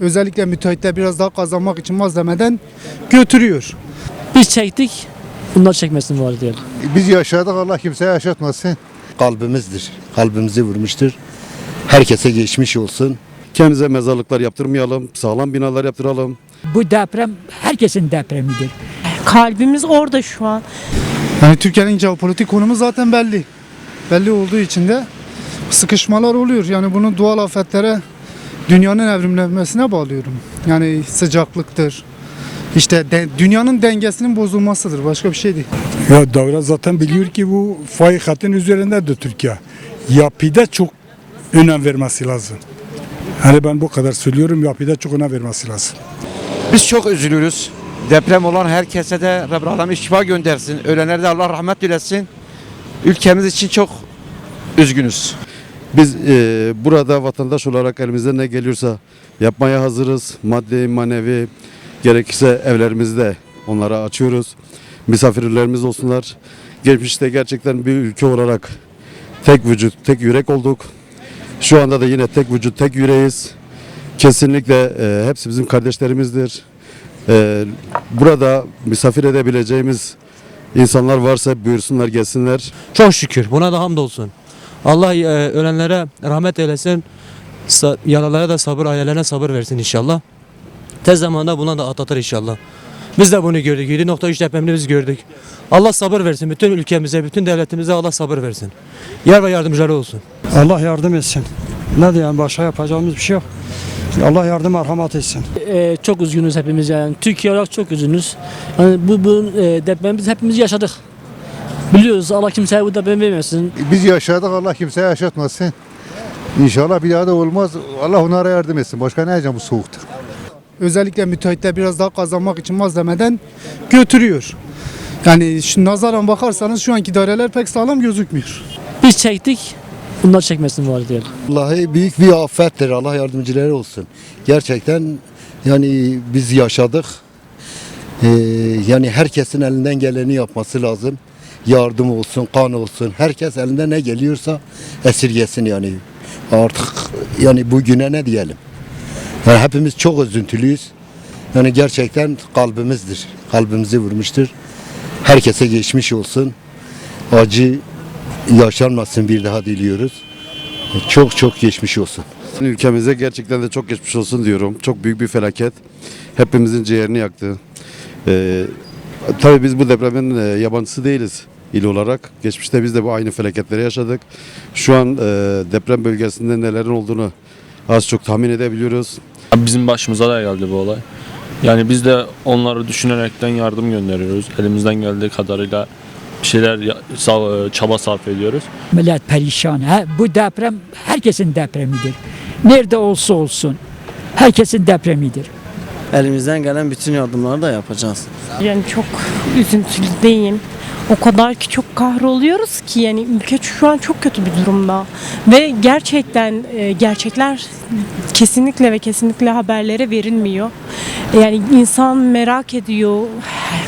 Özellikle müteahhitler biraz daha kazanmak için malzemeden götürüyor. Biz çektik. Bunlar çekmesin var diyelim. Biz yaşadık Allah kimseye yaşatmasın. kalbimizdir. Kalbimizi vurmuştur. Herkese geçmiş olsun. Kendimize mezarlıklar yaptırmayalım, sağlam binalar yaptıralım. Bu deprem herkesin depremidir. Kalbimiz orada şu an. Yani Türkiye'nin jeopolitik konumu zaten belli. Belli olduğu için de sıkışmalar oluyor. Yani bunu doğal afetlere dünyanın evrimlenmesine bağlıyorum. Yani sıcaklıktır. İşte de- dünyanın dengesinin bozulmasıdır. Başka bir şey değil. Ya devlet zaten biliyor ki bu fay hattın üzerindedir Türkiye. Yapıda çok önem vermesi lazım. Hani ben bu kadar söylüyorum yapıda çok önem vermesi lazım. Biz çok üzülürüz. Deprem olan herkese de Rabbim Alem şifa göndersin. Ölenlere de Allah rahmet dilesin. Ülkemiz için çok üzgünüz. Biz e, burada vatandaş olarak elimizden ne geliyorsa yapmaya hazırız. Maddi, manevi, gerekirse evlerimizde onlara açıyoruz. Misafirlerimiz olsunlar. Geçmişte gerçekten bir ülke olarak tek vücut, tek yürek olduk. Şu anda da yine tek vücut, tek yüreğiz. Kesinlikle e, hepsi bizim kardeşlerimizdir. E, burada misafir edebileceğimiz insanlar varsa buyursunlar gelsinler. Çok şükür. Buna da hamdolsun. Allah e, ölenlere rahmet eylesin. Sa- yaralara da sabır, ailelerine sabır versin inşallah. Tez zamanda buna da atlatır inşallah. Biz de bunu gördük. 7.3 depremini biz gördük. Allah sabır versin. Bütün ülkemize, bütün devletimize Allah sabır versin. Yer ve yardımcıları olsun. Allah yardım etsin. Ne diyeyim başka yapacağımız bir şey yok. Allah yardım merhamet etsin. Ee, çok üzgünüz hepimiz yani. Türkiye olarak çok üzgünüz. Yani bu, bu e, depremi biz hepimiz yaşadık. Biliyoruz Allah kimseye bu depremi vermesin. Biz yaşadık Allah kimseye yaşatmasın. İnşallah bir daha da olmaz. Allah onlara yardım etsin. Başka ne diyeceğim bu soğukta. Özellikle müteahhitler biraz daha kazanmak için malzemeden götürüyor. Yani şu nazaran bakarsanız şu anki daireler pek sağlam gözükmüyor. Biz çektik. Bunlar çekmesin var diyelim. Vallahi büyük bir afettir. Allah yardımcıları olsun. Gerçekten yani biz yaşadık. Ee, yani herkesin elinden geleni yapması lazım. Yardım olsun, kan olsun. Herkes elinden ne geliyorsa esirgesin yani. Artık yani bugüne ne diyelim. Yani hepimiz çok üzüntülüyüz. Yani gerçekten kalbimizdir. Kalbimizi vurmuştur. Herkese geçmiş olsun. Acı yaşanmasın bir daha diliyoruz. Çok çok geçmiş olsun. Ülkemize gerçekten de çok geçmiş olsun diyorum. Çok büyük bir felaket. Hepimizin ciğerini yaktı. Ee, tabii biz bu depremin e, yabancısı değiliz il olarak. Geçmişte biz de bu aynı felaketleri yaşadık. Şu an e, deprem bölgesinde nelerin olduğunu az çok tahmin edebiliyoruz. Bizim başımıza da geldi bu olay. Yani biz de onları düşünerekten yardım gönderiyoruz. Elimizden geldiği kadarıyla bir şeyler sa- çaba sarf ediyoruz. Millet perişan. Ha, bu deprem herkesin depremidir. Nerede olsa olsun. Herkesin depremidir. Elimizden gelen bütün yardımları da yapacağız. Yani çok üzüntülüyüm. O kadar ki çok kahroluyoruz ki yani ülke şu an çok kötü bir durumda. Ve gerçekten e, gerçekler kesinlikle ve kesinlikle haberlere verilmiyor. Yani insan merak ediyor.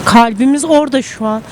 Kalbimiz orada şu an.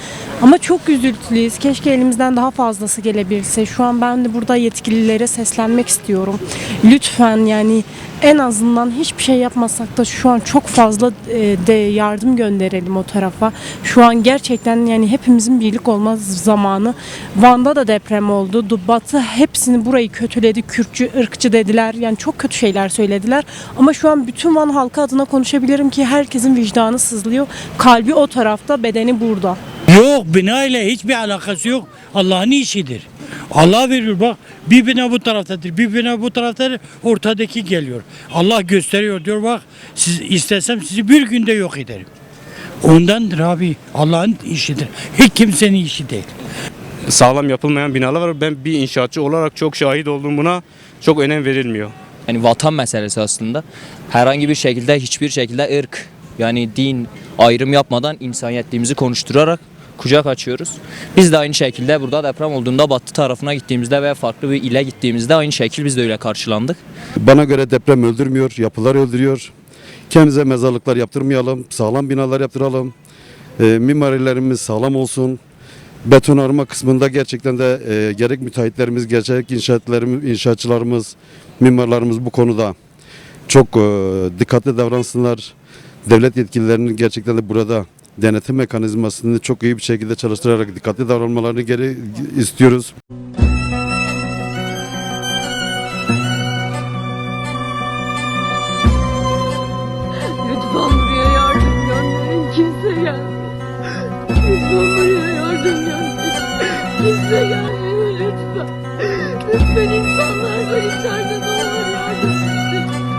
Ama çok üzüntülüyüz. Keşke elimizden daha fazlası gelebilse. Şu an ben de burada yetkililere seslenmek istiyorum. Lütfen yani en azından hiçbir şey yapmasak da şu an çok fazla e, de yardım gönderelim o tarafa. Şu an gerçekten yani hepimizin birlik olmaz zamanı. Van'da da deprem oldu. Batı hepsini burayı kötüledi. Kürtçü, ırkçı dediler. Yani çok kötü şeyler söylediler. Ama şu an bütün Van halkı adına konuşabilirim ki herkesin vicdanı sızlıyor. Kalbi o tarafta, bedeni burada. Yok bina ile hiçbir alakası yok. Allah'ın işidir. Allah veriyor bak bir bina bu taraftadır bir bina bu taraftadır ortadaki geliyor. Allah gösteriyor diyor bak siz istesem sizi bir günde yok ederim. Ondandır abi Allah'ın işidir. Hiç kimsenin işi değil. Sağlam yapılmayan binalar var. Ben bir inşaatçı olarak çok şahit oldum buna. Çok önem verilmiyor. Yani vatan meselesi aslında. Herhangi bir şekilde hiçbir şekilde ırk yani din ayrım yapmadan insaniyetliğimizi konuşturarak kucak açıyoruz. Biz de aynı şekilde burada deprem olduğunda batı tarafına gittiğimizde ve farklı bir ile gittiğimizde aynı şekil biz de öyle karşılandık. Bana göre deprem öldürmüyor, yapılar öldürüyor. Kendimize mezarlıklar yaptırmayalım, sağlam binalar yaptıralım. E, mimarilerimiz sağlam olsun. Beton arma kısmında gerçekten de e, gerek müteahhitlerimiz, gerek inşaatlarımız, inşaatçılarımız, mimarlarımız bu konuda çok e, dikkatli davransınlar. Devlet yetkililerinin gerçekten de burada denetim mekanizmasını çok iyi bir şekilde çalıştırarak dikkatli davranmalarını geri istiyoruz. Lütfen buraya yardım gönderin kimse gelmesin. Lütfen buraya yardım gönderin. Kimse gelmiyor lütfen. Lütfen insanlar var içeride ne olur yardım.